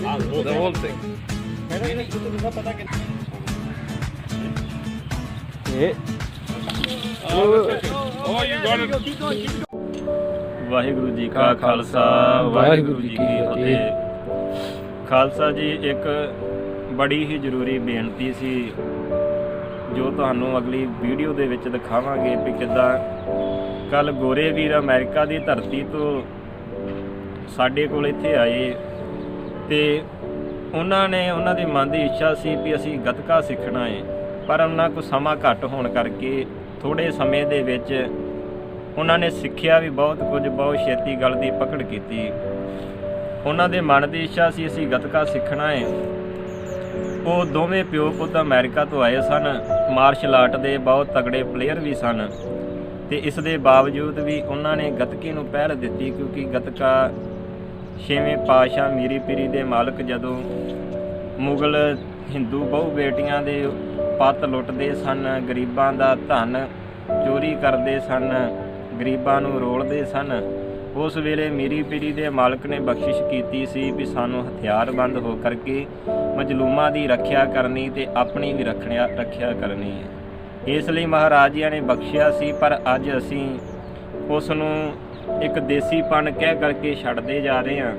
The whole thing. Waheguru ji ਕਾ ਖਾਲਸਾ ਵਾਹਿਗੁਰੂ ਜੀ ਕੀ ਫਤਿਹ ਖਾਲਸਾ ਜੀ ਇੱਕ ਬੜੀ ਹੀ ਜ਼ਰੂਰੀ ਬੇਨਤੀ ਸੀ ਜੋ ਤੁਹਾਨੂੰ ਅਗਲੀ ਵੀਡੀਓ ਦੇ ਵਿੱਚ ਦਿਖਾਵਾਂਗੇ ਵੀ ਕਿੱਦਾਂ ਕੱਲ ਗੋਰੇ ਵੀਰ ਅਮਰੀਕਾ ਦੀ ਧਰਤੀ ਤੋਂ ਸਾਡੇ ਕੋਲ ਇੱਥੇ ਆਏ ਤੇ ਉਹਨਾਂ ਨੇ ਉਹਨਾਂ ਦੀ ਮਨ ਦੀ ਇੱਛਾ ਸੀ ਵੀ ਅਸੀਂ ਗੱਤਕਾ ਸਿੱਖਣਾ ਹੈ ਪਰ ਉਹਨਾਂ ਕੋਲ ਸਮਾਂ ਘੱਟ ਹੋਣ ਕਰਕੇ ਥੋੜੇ ਸਮੇਂ ਦੇ ਵਿੱਚ ਉਹਨਾਂ ਨੇ ਸਿੱਖਿਆ ਵੀ ਬਹੁਤ ਕੁਝ, ਬਹੁਤ ਛੇਤੀ ਗੱਲ ਦੀ ਪਕੜ ਕੀਤੀ। ਉਹਨਾਂ ਦੇ ਮਨ ਦੀ ਇੱਛਾ ਸੀ ਅਸੀਂ ਗੱਤਕਾ ਸਿੱਖਣਾ ਹੈ ਉਹ ਦੋਵੇਂ ਪਿਓ ਪੁੱਤ ਅਮਰੀਕਾ ਤੋਂ ਆਏ ਸਨ। ਮਾਰਸ਼ਲ ਆਰਟ ਦੇ ਬਹੁਤ ਤਗੜੇ ਪਲੇਅਰ ਵੀ ਸਨ ਤੇ ਇਸ ਦੇ ਬਾਵਜੂਦ ਵੀ ਉਹਨਾਂ ਨੇ ਗੱਤਕੇ ਨੂੰ ਪਹਿਲ ਦਿੱਤੀ ਕਿਉਂਕਿ ਗੱਤਕਾ ਛੇਵੇਂ ਪਾਤਸ਼ਾਹ ਮੀਰੀ ਪੀਰੀ ਦੇ ਮਾਲਕ ਜਦੋਂ ਮੁਗਲ ਹਿੰਦੂ ਬਹੁ ਬੇਟੀਆਂ ਦੇ ਪੱਤ ਲੁੱਟਦੇ ਸਨ, ਗਰੀਬਾਂ ਦਾ ਧਨ ਚੋਰੀ ਕਰਦੇ ਸਨ, ਗਰੀਬਾਂ ਨੂੰ ਰੋਲਦੇ ਸਨ, ਉਸ ਵੇਲੇ ਮੀਰੀ ਪੀਰੀ ਦੇ ਮਾਲਕ ਨੇ ਬਖਸ਼ਿਸ਼ ਕੀਤੀ ਸੀ ਵੀ ਸਾਨੂੰ ਹਥਿਆਰਬੰਦ ਹੋ ਕਰਕੇ ਮਜਲੂਮਾਂ ਦੀ ਰੱਖਿਆ ਕਰਨੀ ਤੇ ਆਪਣੀ ਵੀ ਰੱਖਣਿਆ, ਰੱਖਿਆ ਕਰਨੀ ਹੈ। ਇਸ ਲਈ ਮਹਾਰਾਜਿਆਂ ਨੇ ਬਖਸ਼ਿਆ ਸੀ, ਪਰ ਅੱਜ ਅਸੀਂ ਉਸ ਨੂੰ ਇੱਕ ਦੇਸੀਪਣ ਕਹਿ ਕਰਕੇ ਛੱਡਦੇ ਜਾ ਰਹੇ ਹਾਂ।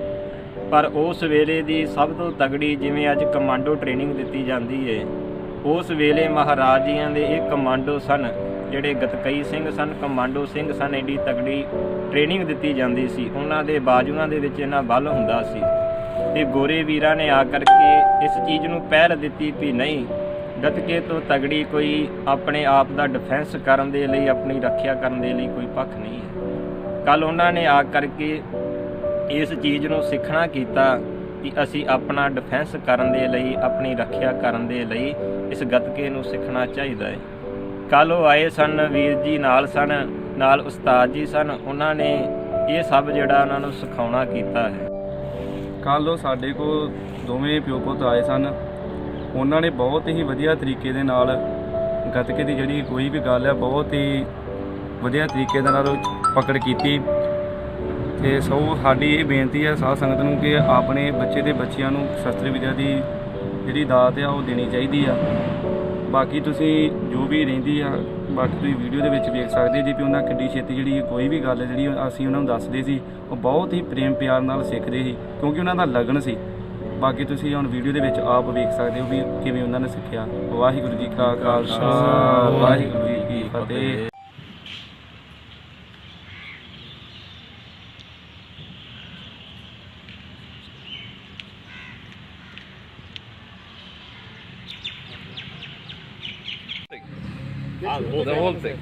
ਪਰ ਉਸ ਵੇਲੇ ਦੀ ਸਭ ਤੋਂ ਤਗੜੀ ਜਿਵੇਂ ਅੱਜ ਕਮਾਂਡੋ ਟ੍ਰੇਨਿੰਗ ਦਿੱਤੀ ਜਾਂਦੀ ਹੈ ਉਸ ਵੇਲੇ ਮਹਾਰਾਜਿਆਂ ਦੇ ਇਹ ਕਮਾਂਡੋ ਸਨ, ਜਿਹੜੇ ਗਤਕਈ ਸਿੰਘ ਸਨ, ਕਮਾਂਡੋ ਸਿੰਘ ਸਨ ਐਡੀ ਤਗੜੀ ਟ੍ਰੇਨਿੰਗ ਦਿੱਤੀ ਜਾਂਦੀ ਸੀ। ਉਹਨਾਂ ਦੇ ਬਾਜੂਆਂ ਦੇ ਵਿੱਚ ਇਹਨਾਂ ਬਲ ਹੁੰਦਾ ਸੀ। ਤੇ ਗੋਰੇ ਵੀਰਾਂ ਨੇ ਆ ਕਰਕੇ ਇਸ ਚੀਜ਼ ਨੂੰ ਪਹਿਲ ਦਿੱਤੀ ਵੀ ਨਹੀਂ, ਗਤਕੇ ਤੋਂ ਤਗੜੀ ਕੋਈ ਆਪਣੇ ਆਪ ਦਾ ਡਿਫੈਂਸ ਕਰਨ ਦੇ ਲਈ, ਆਪਣੀ ਰੱਖਿਆ ਕਰਨ ਦੇ ਲਈ ਕੋਈ ਪੱਖ ਨਹੀਂ ਹੈ। ਕੱਲ ਉਹਨਾਂ ਨੇ ਆ ਕਰਕੇ ਇਸ ਚੀਜ਼ ਨੂੰ ਸਿੱਖਣਾ ਕੀਤਾ ਕਿ ਅਸੀਂ ਆਪਣਾ ਡਿਫੈਂਸ ਕਰਨ ਦੇ ਲਈ, ਆਪਣੀ ਰੱਖਿਆ ਕਰਨ ਦੇ ਲਈ ਇਸ ਗੱਤਕੇ ਨੂੰ ਸਿੱਖਣਾ ਚਾਹੀਦਾ ਹੈ। ਕੱਲ ਉਹ ਆਏ ਸਨ, ਵੀਰ ਜੀ ਨਾਲ ਸਨ, ਨਾਲ ਉਸਤਾਦ ਜੀ ਸਨ, ਉਹਨਾਂ ਨੇ ਇਹ ਸਭ ਜਿਹੜਾ ਉਹਨਾਂ ਨੂੰ ਸਿਖਾਉਣਾ ਕੀਤਾ ਹੈ। ਕੱਲ੍ਹ ਉਹ ਸਾਡੇ ਕੋਲ ਦੋਵੇਂ ਪਿਓ ਪੁੱਤ ਆਏ ਸਨ। ਉਹਨਾਂ ਨੇ ਬਹੁਤ ਹੀ ਵਧੀਆ ਤਰੀਕੇ ਦੇ ਨਾਲ ਗੱਤਕੇ ਦੀ ਜਿਹੜੀ ਕੋਈ ਵੀ ਗੱਲ ਹੈ, ਬਹੁਤ ਹੀ ਵਧੀਆ ਤਰੀਕੇ ਦੇ ਨਾਲ ਪਕੜ ਕੀਤੀ। ਤੇ ਸੋ ਸਾਡੀ ਇਹ ਬੇਨਤੀ ਹੈ ਸਾਧ ਸੰਗਤ ਨੂੰ ਕਿ ਆਪਣੇ ਬੱਚੇ ਦੇ ਬੱਚਿਆਂ ਨੂੰ ਸ਼ਸਤਰ ਵਿਦਿਆ ਦੀ ਜਿਹੜੀ ਦਾਤ ਆ ਉਹ ਦੇਣੀ ਚਾਹੀਦੀ ਆ। ਬਾਕੀ ਤੁਸੀਂ ਜੋ ਵੀ ਰਹਿੰਦੀ ਆ ਬਾਕੀ ਤੁਸੀਂ ਵੀਡੀਓ ਦੇ ਵਿੱਚ ਵੇਖ ਸਕਦੇ ਜੀ ਵੀ ਉਹਨਾਂ ਕਿੱਡੀ ਛੇਤੀ ਜਿਹੜੀ ਕੋਈ ਵੀ ਗੱਲ ਜਿਹੜੀ ਅਸੀਂ ਉਹਨਾਂ ਨੂੰ ਦੱਸਦੇ ਸੀ ਉਹ ਬਹੁਤ ਹੀ ਪ੍ਰੇਮ ਪਿਆਰ ਨਾਲ ਸਿੱਖਦੇ ਸੀ ਕਿਉਂਕਿ ਉਹਨਾਂ ਦਾ ਲਗਨ ਸੀ। ਬਾਕੀ ਤੁਸੀਂ ਹੁਣ ਵੀਡੀਓ ਦੇ ਵਿੱਚ ਆਪ ਵੇਖ ਸਕਦੇ ਹੋ ਵੀ ਕਿਵੇਂ ਉਹਨਾਂ ਨੇ ਸਿੱਖਿਆ। ਵਾਹਿਗੁਰੂ ਜੀ ਕਾ ਖਾਲਸਾ ਵਾਹਿਗੁਰੂ ਜੀ ਕੀ ਫਤਿਹ। ਹਾਂ the whole thing.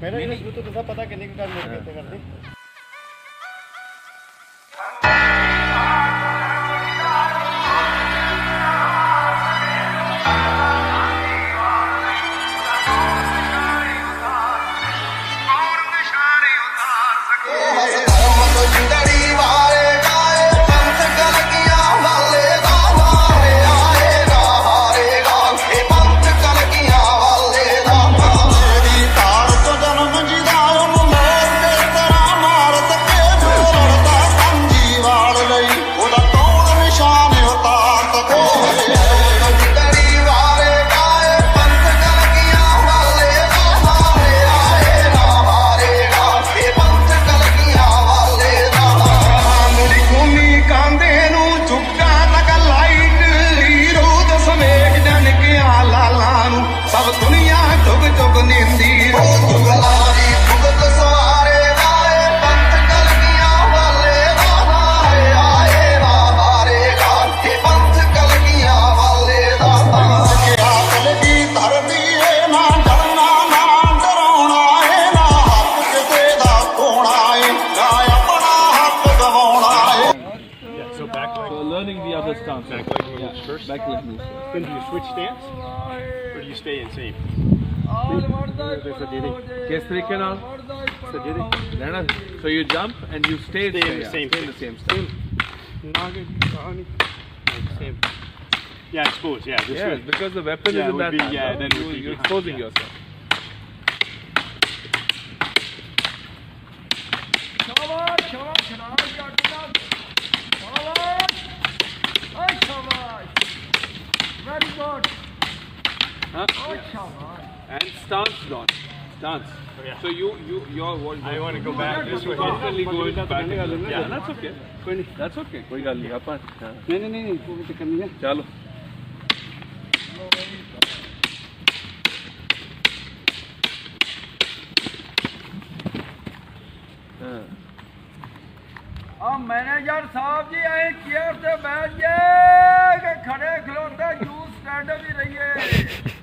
ਪਹਿਲਾਂ ਇਹ ਤੋਂ ਪਤਾ ਕਿੰਨੇ ਕੁ ਕੰਮ ਕਰਦੇ ਕਰਦੇ back leg. So learning the other stance. Back leg moves first. Then do you switch stance? Or do you stay in same? Kesari Kanal. So you jump and you stay in the same, stay in the same. Same. Yeah, exposed. Yeah, this yeah, because the weapon yeah, is in that be, hand, Yeah, then you, you're exposing yeah. yourself. Very good. Huh? Oh, yeah. And stance, Don. Stance. So you, you, your what? I want to go back this way. Constantly going back. Yeah, that's okay. ਕੋਈ ਨਹੀਂ that's okay. ਕੋਈ ਗੱਲ ਨਹੀਂ ਆਪਾਂ ਨਹੀਂ ਨਹੀਂ ਨਹੀਂ ਕੋਈ ਚੱਕਰ ਨਹੀਂ ਹੈ ਚਲੋ ਆ ਮੈਨੇਜਰ ਸਾਹਿਬ ਜੀ ਐ ਚੇਅਰ ਤੇ ਬੈਠ ਜੇ ਕਿ ਖੜੇ ਖਲੋਤੇ ਜੂਸ ਸਟੈਂਡ ਵੀ ਰਹੀਏ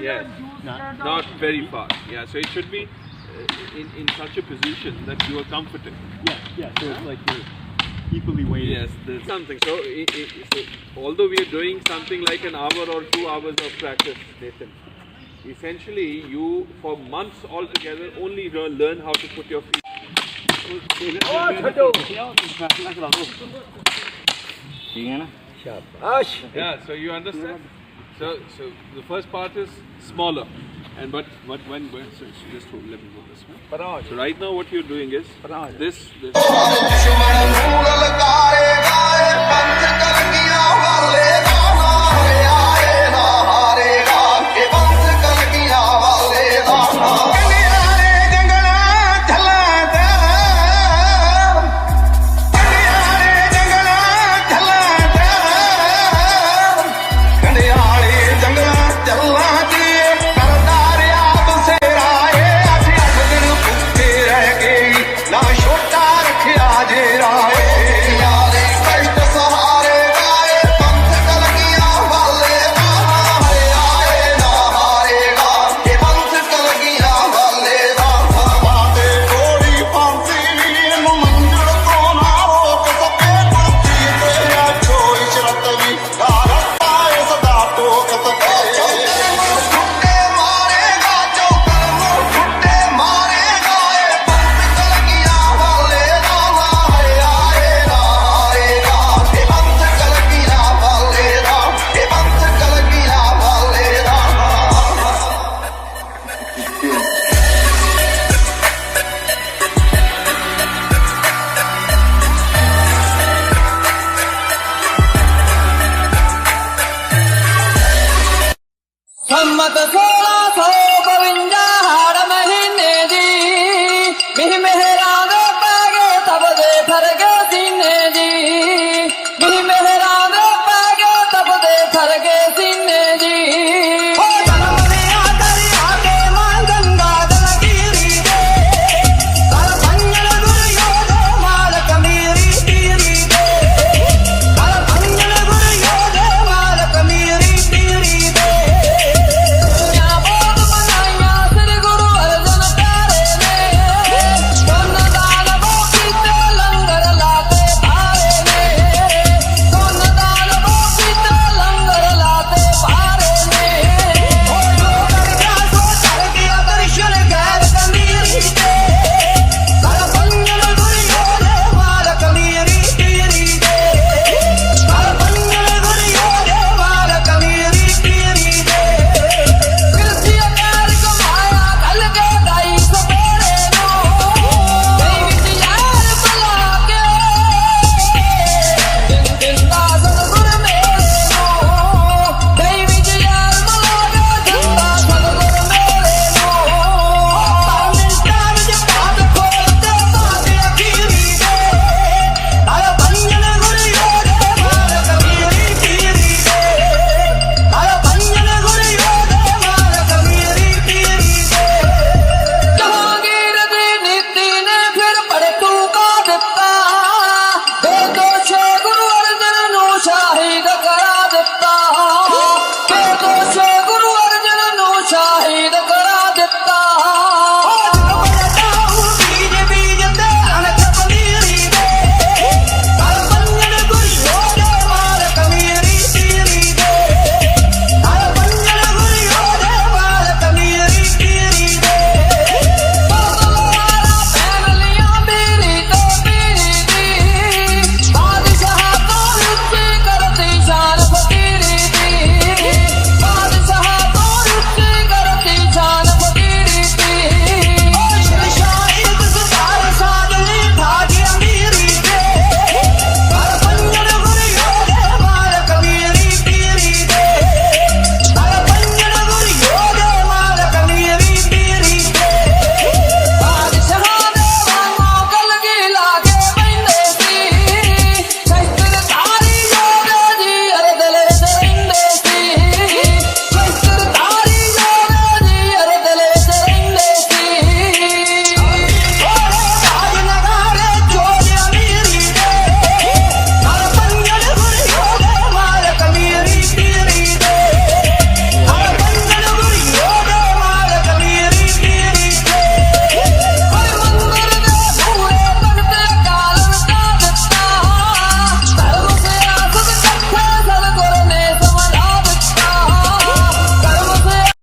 Yeah. Not, not very far. Yeah, so it should be uh, in, in such a position that you are comfortable. Yeah, yeah, so yeah. it's like you're equally weighted. Yes, there's something. So, it, it, so, although we are doing something like an hour or two hours of practice, Nathan, essentially you, for months altogether, only learn how to put your feet. Oh, yeah, so you understand. So, so the first part is smaller, and but but when when so so just hold, let me go this way. So right now what you're doing is this this.